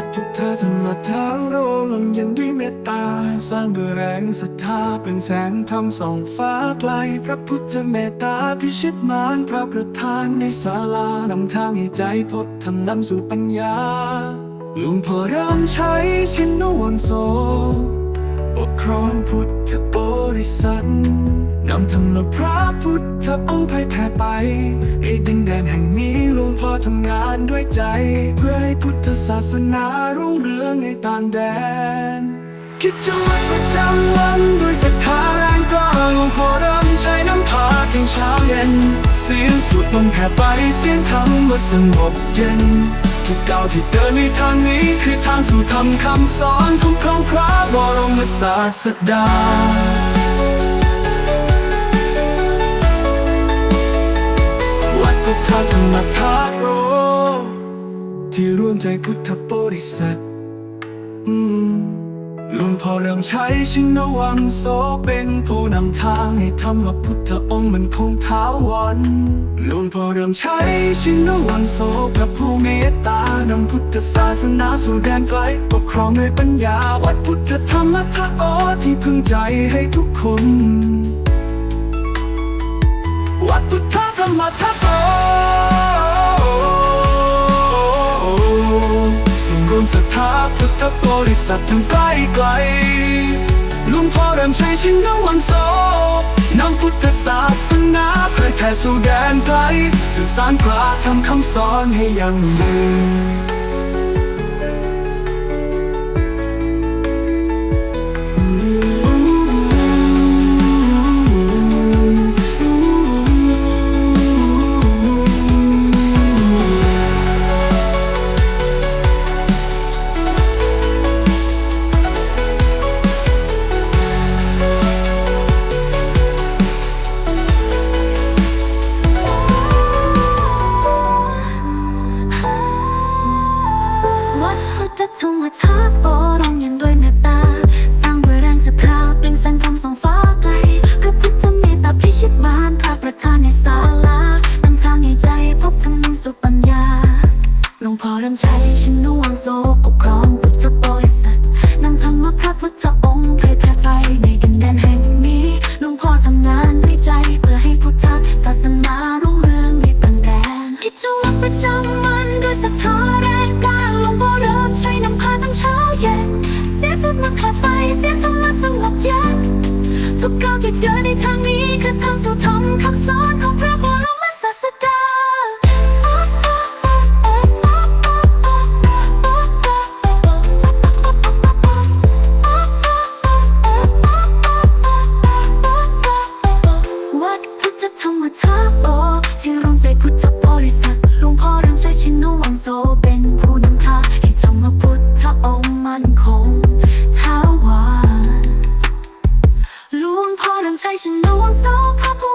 วัดพุทธธรรมทาโรลมเย็นด้วยเมตตา สร้างด้วยแรงศรัทธาเป็นแสงธรรมส่องฟ้าไกล พระพุทธเมตตาพิชิตมารพระประธานในศาลานำทางให้ใจพบทำนำสู่ปัญญา ลุงพ่อเริ่มใช้ชินวนโซปกครองพุทธ ริษัทนำธรรมพระพุทธองค์เผยแผ่ไปในดินแดนแห่งนี้หลวงพ่อทำงานด้วยใจ เพื่อให้พุทธศาสนารุ่งเรืองในต่างแดน คิดจะวัดประจำวันด้วยศรัทธาแรงกล้าหลวงพ่อเริ่มใช้น้ำพาถึงเช้าเย็น เสียงสุดลมแผ่ไปเสียงธรรมมาสงบเย็นทุกก้าวที่เดินในทางนี้คือทางสู่ธรรมคำสอนของพระพระบรมศาสดา ที่ร่วมใจพุทธบริษัทหลวงพ่อเริ่มใช้ชินวังโสเป็นผู้นำทางให้ธรรมพุทธองค์มันคงท้าวันหลวงพ่อเริ่มใช้ชินวังโสพระผู้เมตตานำพุทธศาสนาสู่แดนไกลปกครองด้วยปัญญาวัดพุทธธรรมทาโอที่พึงใจให้ทุกคน วัดพุทธธรรมทัพโสถาทธาพุทธบริษัททั้งใกล้ไกลลุงพ่อเริ่มใช้ชินวันโซนำพุทธศาสนาเผยแผ่สู่แดนไกลสืบสานพระธรรมคำสอนให้ยังยืน อเริ่มใช้ชินวังโซปกครองพุทธบริษัทนำธรรมพระพุทธองค์เผยแผ่ไปในดินแดนแห่งนี้หลวงพ่อทำงานด้วยใจเพื่อให้พุทธศาสนารุ่งเรืองในต่างแดนกิจวัตรประจำวันด้วยศรัทธาแรงกล้าหลวงพ่อเริ่มใช้นำพาทั้งเช้าเย็น เสียงสุดมันแผ่ไปเสียงธรรมะสงบเย็นทุกก้าวที่เดินในทางนี้คือทางสู่ธรรมคำสอน chasing no one's so proper.